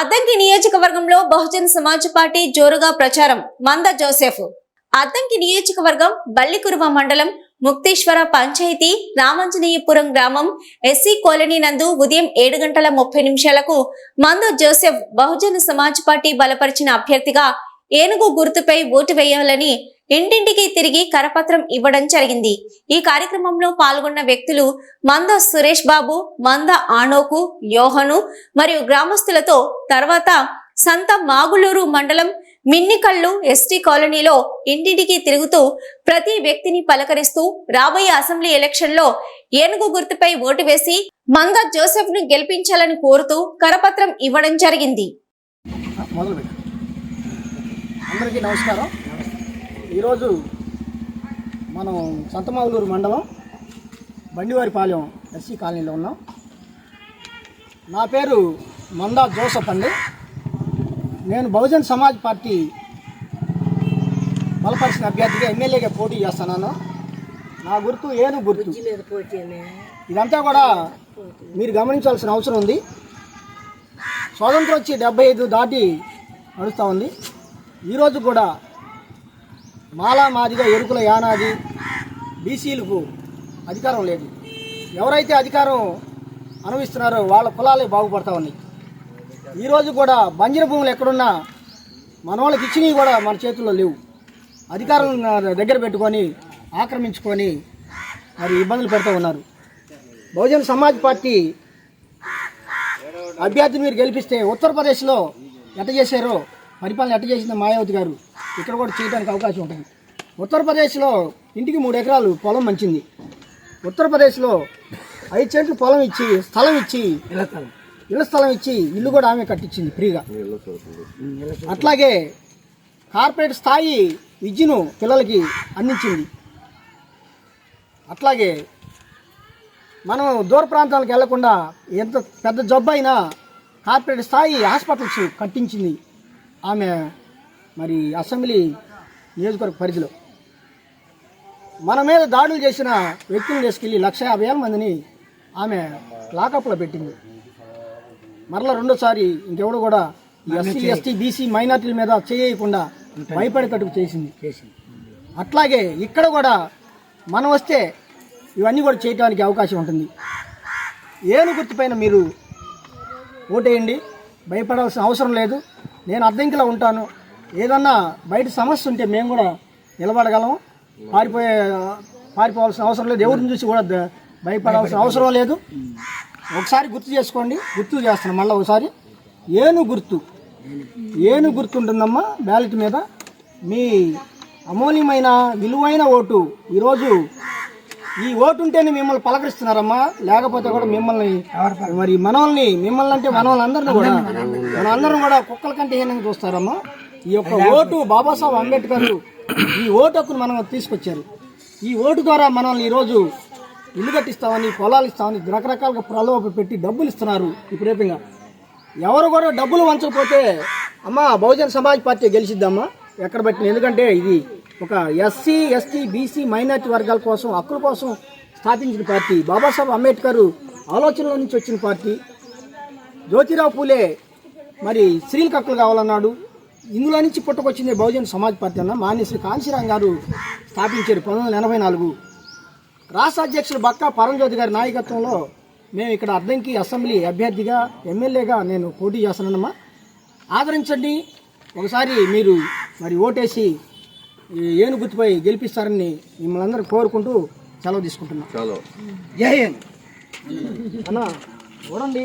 అద్దంకి నియోజకవర్గంలో బహుజన్ సమాజ్ పార్టీ జోరుగా ప్రచారం. మంద జోసెఫ్. అద్దంకి నియోజకవర్గం బల్లికురువ మండలం ముక్తేశ్వర పంచాయతీ రామంజనేయపురం గ్రామం ఎస్సీ కాలనీ నందు ఉదయం ఏడు గంటల ముప్పై నిమిషాలకు మంద జోసెఫ్ బహుజన సమాజ్ పార్టీ బలపరిచిన అభ్యర్థిగా ఏనుగు గుర్తుపై ఓటు వేయాలని ఇంటింటికి తిరిగి కరపత్రం ఇవ్వడం జరిగింది. ఈ కార్యక్రమంలో పాల్గొన్న వ్యక్తులు మంద సురేష్ బాబు మంద ఆనోకు యోహను మరియు గ్రామస్తులతో తర్వాత సంత మాగులూరు మండలం మిన్నికల్లు ఎస్టీ కాలనీలో ఇంటింటికి తిరుగుతూ ప్రతి వ్యక్తిని పలకరిస్తూ రాబోయే అసెంబ్లీ ఎలక్షన్లో ఏనుగు గుర్తుపై ఓటు వేసి మంద జోసెఫ్ను గెలిపించాలని కోరుతూ కరపత్రం ఇవ్వడం జరిగింది. అందరికీ నమస్కారం. ఈరోజు మనం సంతమావులూరు మండలం బండివారిపాలెం ఎస్సీ కాలనీలో ఉన్నాం. నా పేరు మందా జోసఫ్ అండి. నేను బహుజన్ సమాజ్ పార్టీ బలపరిచిన అభ్యర్థిగా ఎమ్మెల్యేగా పోటీ చేస్తున్నాను. నా గుర్తు ఏను గుర్తు? ఇదంతా కూడా మీరు గమనించాల్సిన అవసరం ఉంది. స్వాతంత్రం వచ్చి డెబ్బై ఐదు దాటి నడుస్తూ ఉంది. ఈరోజు కూడా మాలా మాదిగా ఎరుకుల యానాది బీసీలకు అధికారం లేదు. ఎవరైతే అధికారం అనుభవిస్తున్నారో వాళ్ళ కులాలే బాగుపడతా ఉన్నాయి. ఈరోజు కూడా బంజర భూములు ఎక్కడున్నా మన వాళ్ళకి ఇచ్చినవి కూడా మన చేతుల్లో లేవు. అధికారం దగ్గర పెట్టుకొని ఆక్రమించుకొని మరి ఇబ్బందులు పెడుతూ ఉన్నారు. బహుజన సమాజ్ పార్టీ అభ్యర్థిని మీరు గెలిపిస్తే ఉత్తరప్రదేశ్లో ఎట్ట చేశారో పరిపాలన ఎట్ట చేసిందో మాయావతి గారు. ఇక్కడ కూడా చేయడానికి అవకాశం ఉంటుంది. ఉత్తరప్రదేశ్లో ఇంటికి మూడు ఎకరాలు పొలం మంచింది. ఉత్తరప్రదేశ్లో ఐదు సెంట్లు పొలం ఇచ్చి స్థలం ఇచ్చి ఇళ్ళ స్థలం. ఇచ్చి ఇల్లు కూడా ఆమె కట్టించింది ఫ్రీగా. అట్లాగే కార్పొరేట్ స్థాయి విద్యను పిల్లలకి అందించింది. అట్లాగే మనం దూర ప్రాంతాలకు వెళ్ళకుండా ఎంత పెద్ద జబ్బు అయినా కార్పొరేట్ స్థాయి హాస్పిటల్స్ కట్టించింది. ఆమె మరి అసెంబ్లీ నియోజకవర్గ పరిధిలో మన మీద దాడులు చేసిన వ్యక్తులను తీసుకెళ్ళి లక్ష యాభై వేల మందిని ఆమె లాకప్లో పెట్టింది. మరలా రెండోసారి ఇంకెవడు కూడా ఎస్సీ ఎస్టీ బీసీ మైనార్టీల మీద చేయకుండా భయపడేటట్టు చేసింది. అట్లాగే ఇక్కడ కూడా మనం వస్తే ఇవన్నీ కూడా చేయడానికి అవకాశం ఉంటుంది. ఏను గుర్తుపైన మీరు ఓటేయండి. భయపడాల్సిన అవసరం లేదు. నేను అద్దెంకిలో ఉంటాను. ఏదన్నా బయట సమస్య ఉంటే మేము కూడా నిలబడగలం పారిపోయే పారిపోవాల్సిన అవసరం లేదు. ఎవరిని చూసి కూడా భయపడాల్సిన అవసరం లేదు. ఒకసారి గుర్తు చేసుకోండి. గుర్తు చేస్తాను మళ్ళీ ఒకసారి. ఏను గుర్తు. ఏను గుర్తుంటుందమ్మా బ్యాలెట్ మీద. మీ అమూల్యమైన విలువైన ఓటు ఈరోజు ఈ ఓటు ఉంటేనే మిమ్మల్ని పలకరిస్తున్నారమ్మా. లేకపోతే కూడా మిమ్మల్ని మరి మనల్ని మిమ్మల్ని అంటే మనల్ని అందరిని కూడా మన అందరం కూడా కుక్కల కంటే హీనంగా చూస్తారమ్మా. ఈ యొక్క ఓటు బాబాసాహెబ్ అంబేద్కర్ ఈ ఓటు హక్కును మనం తీసుకొచ్చారు. ఈ ఓటు ద్వారా మనల్ని ఈరోజు ఇల్లు కట్టిస్తామని పొలాలు ఇస్తామని రకరకాలుగా ప్రలోభ పెట్టి డబ్బులు ఇస్తున్నారు విపరీతంగా ఎవరు కూడా డబ్బులు వంచకపోతే అమ్మా బహుజన సమాజ్ పార్టీ గెలిచిద్దామా? ఎక్కడ పెట్టిన ఎందుకంటే ఇది ఒక ఎస్సీ ఎస్టీ బీసీ మైనార్టీ వర్గాల కోసం హక్కుల కోసం స్థాపించిన పార్టీ. బాబాసాహెబ్ అంబేద్కర్ ఆలోచనల నుంచి వచ్చిన పార్టీ. జ్యోతిరావు పూలే మరి స్త్రీలకు హక్కులు కావాలన్నాడు. ఇందులో నుంచి పుట్టుకొచ్చింది బహుజన సమాజ్ పార్టీ అన్న మాన్యశ్రీ కాంశీరాం గారు స్థాపించారు పంతొమ్మిది వందల ఎనభై నాలుగు. రాష్ట్ర అధ్యక్షుడు బక్కా పరంజ్యోతి గారి నాయకత్వంలో మేము ఇక్కడ అద్దంకి అసెంబ్లీ అభ్యర్థిగా ఎమ్మెల్యేగా నేను పోటీ చేస్తున్నానమ్మా ఆదరించండి. ఒకసారి మీరు మరి ఓటేసి ఏను గుర్తుపై గెలిపిస్తారని మిమ్మల్ని అందరూ కోరుకుంటూ సెలవు తీసుకుంటున్నాం. అన్న చూడండి